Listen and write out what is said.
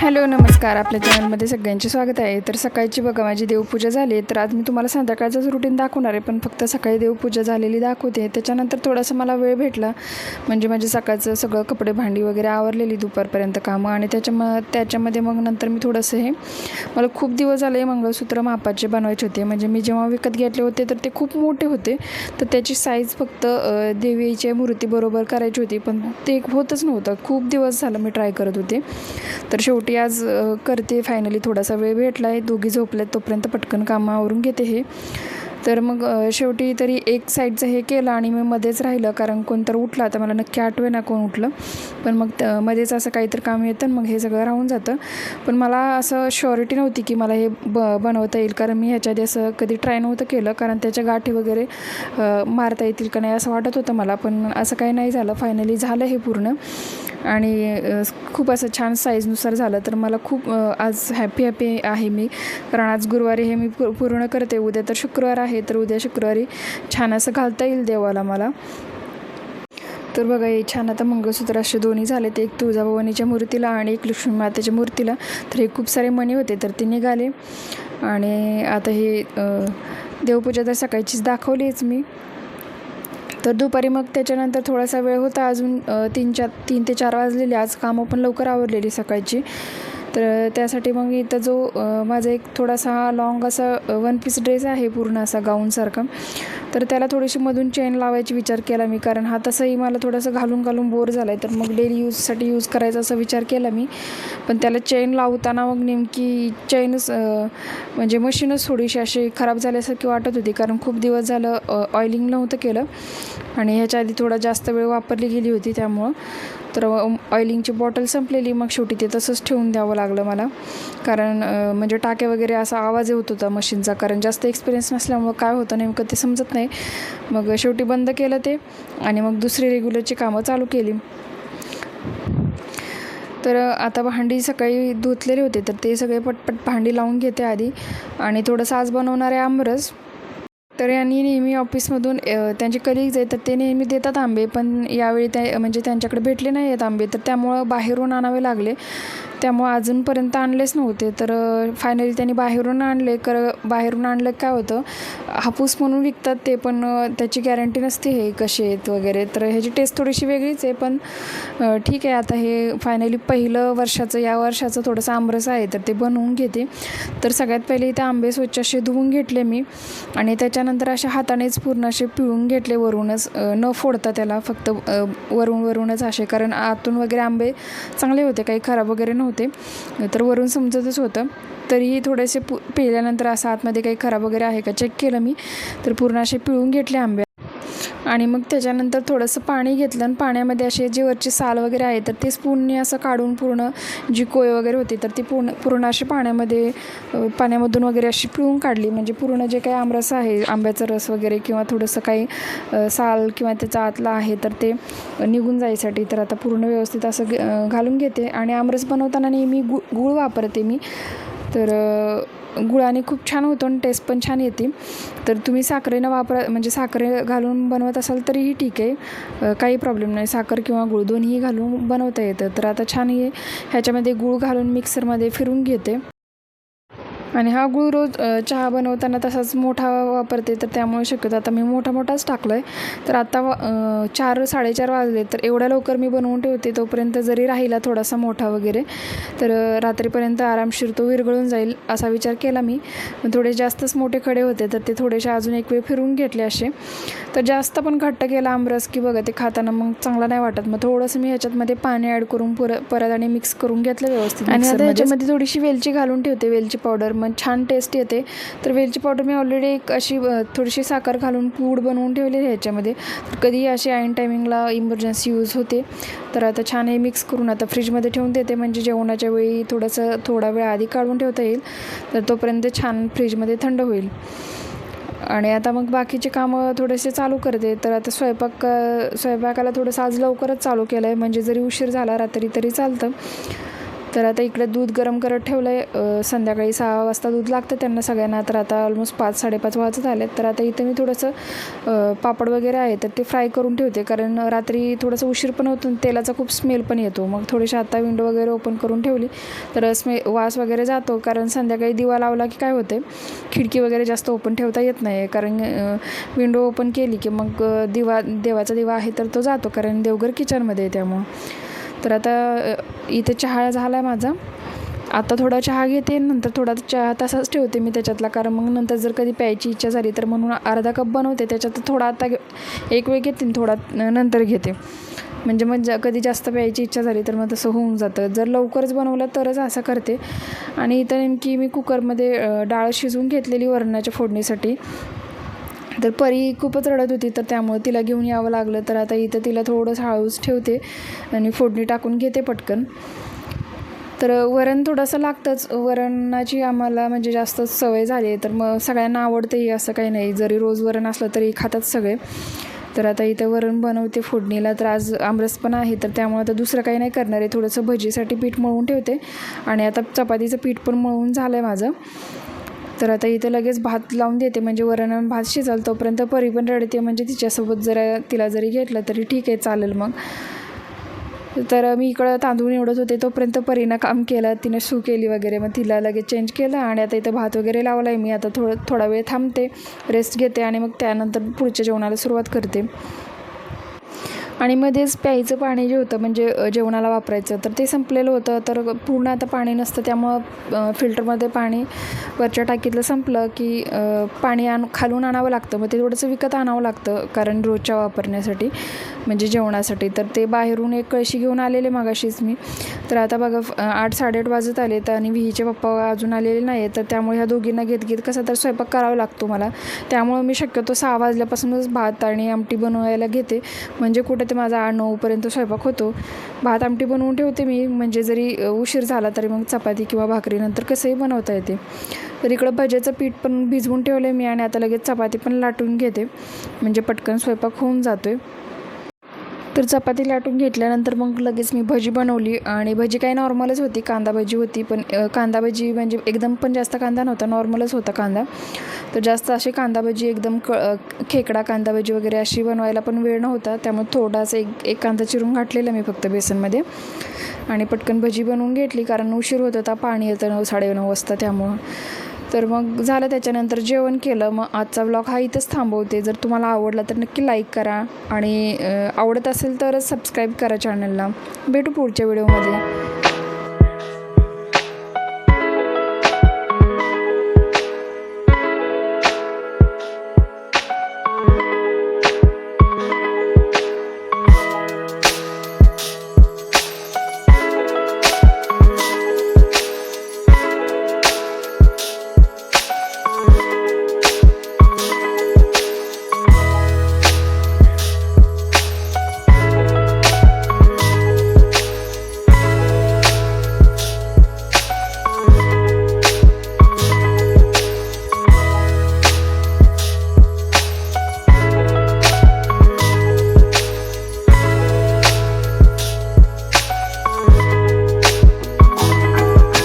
Hello नमस्कार. आपल्या चॅनलमध्ये सगळ्यांचे स्वागत आहे. तर सकाळची बघा माझी देवपूजा झाली आहे, तर आज मी तुम्हाला संध्याकाळचाच रुटीन दाखवणार आहे. पण फक्त सकाळी देवपूजा झालेली दाखवते. त्याच्यानंतर थोडासा मला वेळ भेटला. म्हणजे माझे सकाळचं सगळं कपडे भांडी वगैरे आवरलेली दुपारपर्यंत कामं. आणि त्याच्या म त्याच्यामध्ये मग नंतर मी थोडंसं हे मला खूप दिवस झाले मंगळसूत्र मापाचे बनवायचे होते. म्हणजे मी जेव्हा विकत घेतले होते तर ते खूप मोठे होते. तर त्याची साईज फक्त देवीच्या मूर्तीबरोबर करायची होती. पण ते होतच नव्हतं. खूप दिवस झालं मी ट्राय करत होते. तर शेवटी आज करते. फायनली थोडासा वेळ भेटला आहे दोघी झोपल्यात तोपर्यंत पटकन कामावरून घेते हे. तर मग शेवटी तरी एक साईडचं हे केलं आणि मी मध्येच राहिलं. कारण कोण तर उठला. तर मला नक्की आठवे ना कोण उठलं. पण मग मध्येच असं काहीतरी काम येतं मग हे सगळं राहून जातं. पण मला असं श्युरिटी नव्हती की मला हे ब बनवता येईल. कारण मी ह्याच्या आधी असं कधी ट्राय नव्हतं केलं. कारण त्याच्या गाठी वगैरे मारता येतील का नाही असं वाटत होतं मला. पण असं काही नाही झालं. फायनली झालं हे पूर्ण. आणि खूप असं छान साईजनुसार झालं. तर मला खूप आज हॅपी हॅपी आहे मी. कारण आज गुरुवारी हे मी पू- पूर्ण करते. उद्या तर शुक्रवार आहे. तर उद्या शुक्रवारी छान असं घालता येईल देवाला मला. तर बघा हे छान आता मंगळसूत्र असे दोन्ही झाले ते एक तुळजाभवानीच्या मूर्तीला आणि एक लक्ष्मी मातेच्या मूर्तीला. तर हे खूप सारे मणी होते. तर ते निघाले. आणि आता हे देवपूजा तर सकाळचीच दाखवलीच मी. तर दुपारी मग त्याच्यानंतर थोडासा वेळ होता. अजून तीन चार तीन ते चार वाजलेले. आज कामं पण लवकर आवरलेली सकाळची. तर त्यासाठी मग इथं जो माझा एक थोडासा लाँग असा वन पीस ड्रेस आहे पूर्ण असा गाऊनसारखा तर त्याला थोडीशी मधून चेन लावायची विचार केला मी कारण हा तसंही मला थोडंसं घालून घालून बोर झाला आहे तर मग डेली यूजसाठी यूज करायचा असा विचार केला मी. पण त्याला चेन लावताना मग नेमकी चेनच म्हणजे मशीनच थोडीशी अशी खराब झाल्यासारखी वाटत होती कारण खूप दिवस झालं ऑइलिंग नव्हतं केलं. आणि ह्याच्या आधी थोडा जास्त वेळ वापरली गेली होती त्यामुळं. तर ऑइलिंगची बॉटल संपलेली मग शेवटी ते तसंच ठेवून द्यावं लागलं मला. कारण म्हणजे टाके वगैरे असा आवाज येत होता मशीनचा कारण जास्त एक्सपिरियन्स नसल्यामुळं काय होतं नेमकं ते समजत नाही. मग शेवटी बंद केलं ते आणि मग दुसरी रेग्युलरची कामं चालू केली. तर आता भांडी सकाळी धुतलेली होते तर ते सगळे पटपट भांडी लावून घेते आधी आणि थोडंसं आज बनवणार आहे आमरस. तर यांनी नेहमी ऑफिसमधून त्यांचे कलिग्ज आहेत तर ते नेहमी देतात आंबे पण यावेळी त्या म्हणजे त्यांच्याकडे भेटले नाही आहेत आंबे तर त्यामुळं बाहेरून आणावे लागले. त्यामुळं अजूनपर्यंत आणलेच नव्हते. तर फायनली त्यांनी बाहेरून आणले. कर बाहेरून आणलं काय होतं? हापूस म्हणून विकतात ते पण त्याची गॅरंटी नसते हे कसे आहेत वगैरे. तर ह्याची टेस्ट थोडीशी वेगळीच आहे पण ठीक आहे. आता हे फायनली पहिलं वर्षाचं या वर्षाचं थोडंसं आंबरस आहे तर ते बनवून घेते. तर सगळ्यात पहिले इथे आंबे स्वच्छ असे धुवून घेतले मी. आणि त्याच्यानंतर अशा हातानेच पूर्ण असे पिळून घेतले वरूनच. न फोडता त्याला फक्त वरून वरूनच असे. कारण आतून वगैरे आंबे चांगले होते काही खराब वगैरे नव्हते. तर वरून समजतच होतं. तरीही थोडेसे पु पेल्यानंतर असं आतमध्ये काही खराब वगैरे आहे का? चेक केलं मी. तर पूर्ण असे पिळून घेतले आंबे. आणि मग त्याच्यानंतर थोडंसं पाणी घेतलं आणि पाण्यामध्ये असे जे वरचे साल वगैरे आहे तर ते स्पूनने असं काढून पूर्ण जी कोय वगैरे होती तर ती पूर्ण पूर्ण अशी पाण्यामध्ये पाण्यामधून वगैरे अशी पिळून काढली. म्हणजे पूर्ण जे काही आमरस आहे आंब्याचा रस वगैरे किंवा थोडंसं काही साल किंवा त्याचा आतला आहे तर ते निघून जायसाठी तर आता पूर्ण व्यवस्थित असं ग- घालून घेते. आणि आमरस बनवताना नेहमी गु गुळ वापरते मी. तर गुळाने खूप छान होतो आणि टेस्ट पण छान येते. तर तुम्ही साखरेनं वापरा म्हणजे साखरे घालून बनवत असाल तरीही ठीक आहे. काही प्रॉब्लेम नाही. साखर किंवा गुळ दोन्ही घालून बनवता येतं. तर आता छान हे ह्याच्यामध्ये गुळ घालून मिक्सरमध्ये फिरून घेते. आणि हा गुळ रोज चहा बनवताना तसाच मोठा वापरते तर त्यामुळे शक्यतो आता मी मोठा मोठाच टाकला आहे तर आता चार साडेचार वाजले तर एवढ्या लवकर मी बनवून ठेवते तोपर्यंत जरी राहिला थोडासा मोठा वगैरे तर रात्रीपर्यंत आरामशीर तो विरघळून जाईल असा विचार केला मी. थोडे जास्तच मोठे खडे होते तर ते थोडेसे अजून एक वेळ फिरून घेतले असे. तर जास्त पण घट्ट केला आमरस की बघा ते खाताना मग चांगला नाही वाटत. मग थोडंसं मी ह्याच्यातमध्ये पाणी ॲड करून पुर परत आणि मिक्स करून घेतलं व्यवस्थित आणि आता ह्याच्यामध्ये थोडीशी वेलची घालून ठेवते वेलची पावडर मग छान टेस्ट येते. तर वेलची पावडर मी ऑलरेडी एक अशी थोडीशी साखर घालून पूड बनवून ठेवलेली आहे ह्याच्यामध्ये तर कधीही अशी ऐन टायमिंगला इमर्जन्सी यूज होते. तर आता छान हे मिक्स करून आता फ्रीजमध्ये ठेवून देते. म्हणजे जेवणाच्या वेळी थोडंसं थोडा वेळ आधी काढून ठेवता येईल. तर तोपर्यंत छान फ्रीजमध्ये थंड होईल. आणि आता मग बाकीचे कामं थोडेसे चालू करते. तर आता स्वयंपाक स्वयंपाकाला थोडंसं आज लवकरच चालू केलं आहे म्हणजे जरी उशीर झाला रात्री तरी चालतं. तर आता इकडे दूध गरम करत ठेवलं आहे संध्याकाळी सहा वाजता दूध लागतं त्यांना सगळ्यांना. तर आता ऑलमोस्ट पाच साडेपाच वाजत आले तर आता इथे मी थोडंसं पापड वगैरे आहे तर ते फ्राय करून ठेवते. कारण रात्री थोडंसं उशीर पण होतो आणि तेलाचा खूप स्मेल पण येतो. मग थोडीशी आता विंडो वगैरे ओपन करून ठेवली. तर स्मे वास वगैरे जातो. कारण संध्याकाळी दिवा लावला की काय होते खिडकी वगैरे जास्त ओपन ठेवता येत नाही कारण विंडो ओपन केली की मग दिवा देवाचा दिवा आहे तर तो जातो. कारण देवघर किचनमध्ये आहे त्यामुळं. तर आता इथे चहा झाला आहे माझा. आता थोडा चहा घेते नंतर थोडा चहा तसाच ठेवते मी त्याच्यातला. कारण मग नंतर जर कधी प्यायची इच्छा झाली तर म्हणून अर्धा कप बनवते. त्याच्यात थोडा आता एक वेळ घेते आणि थोडा नंतर घेते. म्हणजे मग ज कधी जास्त प्यायची इच्छा झाली तर मग तसं होऊन जातं. जर लवकरच बनवलं तरच असं करते. आणि इथं नेमकी मी कुकरमध्ये डाळ शिजवून घेतलेली वरणाच्या फोडणीसाठी. तर परी खूपच रडत होती तर त्यामुळे तिला घेऊन यावं लागलं. तर आता इथं तिला थोडंसं हळूच ठेवते आणि फोडणी टाकून घेते पटकन. तर वरण थोडंसं लागतंच. वरणाची आम्हाला म्हणजे जास्त सवय झाली आहे तर मग सगळ्यांना आवडतेही असं काही नाही. जरी रोज वरण असलं तरी खातात सगळे. तर आता इथं वरण बनवते फोडणीला तर आज आमरस पण आहे तर त्यामुळे आता दुसरं काही नाही करणार आहे. थोडंसं भजीसाठी पीठ मळून ठेवते. आणि आता चपातीचं पीठ पण मळून झालं आहे माझं. तर आता इथं लगेच भात लावून देते म्हणजे वरण भात शिजल तोपर्यंत परी पण रडते म्हणजे तिच्यासोबत जरा तिला जरी घेतलं तरी ठीक आहे चालेल मग. तर मी इकडं तांदूळ निवडत होते तोपर्यंत परीनं काम केलं तिने सू केली वगैरे मग तिला लगेच चेंज केलं आणि आता इथं भात वगैरे लावला आहे मी आता थोडं थोडा वेळ थांबते रेस्ट घेते आणि मग त्यानंतर पुढच्या जेवणाला सुरुवात करते. आणि मध्येच प्यायचं पाणी जे होतं म्हणजे जेवणाला वापरायचं तर ते संपलेलं होतं. तर पूर्ण आता पाणी नसतं त्यामुळं फिल्टरमध्ये पाणी वरच्या टाकीतलं संपलं की पाणी आण खालून आणावं लागतं. मग ते थोडंसं विकत आणावं लागतं कारण रोजच्या वापरण्यासाठी म्हणजे जेवणासाठी. तर ते बाहेरून एक कळशी घेऊन आलेले मागाशीच मी. तर आता बघा आठ साडेआठ वाजत आले तर आणि विहीचे पप्पा अजून आलेले नाही तर त्यामुळे ह्या दोघींना घेत घेत कसा तर स्वयंपाक करावा लागतो मला. त्यामुळे मी शक्यतो सहा वाजल्यापासूनच भात आणि आमटी बनवायला घेते. म्हणजे कुठं ते माझा आठ नऊपर्यंत स्वयंपाक होतो. भात आमटी बनवून ठेवते मी. म्हणजे जरी उशीर झाला तरी मग चपाती किंवा भाकरी नंतर कसंही बनवता येते. तर इकडं भज्याचं पीठ पण भिजवून ठेवलं आहे मी आणि आता लगेच चपाती पण लाटून घेते. म्हणजे पटकन स्वयंपाक होऊन जातो आहे तर चपाती लाटून घेतल्यानंतर मग लगेच मी भजी बनवली आणि भजी काही नॉर्मलच होती. कांदा भजी होती पण कांदा भजी म्हणजे एकदम पण जास्त कांदा नव्हता. नॉर्मलच होता कांदा. तर जास्त अशी कांदा भजी एकदम क खेकडा कांदा भजी वगैरे अशी बनवायला पण वेळ नव्हता. त्यामुळे थोडासा एक एक कांदा चिरून घातलेला मी फक्त बेसनमध्ये. आणि पटकन भजी बनवून घेतली कारण उशीर होत होता पाणी येतं नऊ साडेनऊ वाजता त्यामुळं. तर मग झालं त्याच्यानंतर जेवण केलं. मग आजचा व्लॉग हा इथंच थांबवते. जर तुम्हाला आवडला तर नक्की लाईक करा. आणि आवडत असेल तरच सबस्क्राईब करा चॅनलला भेटू पुढच्या व्हिडिओमध्ये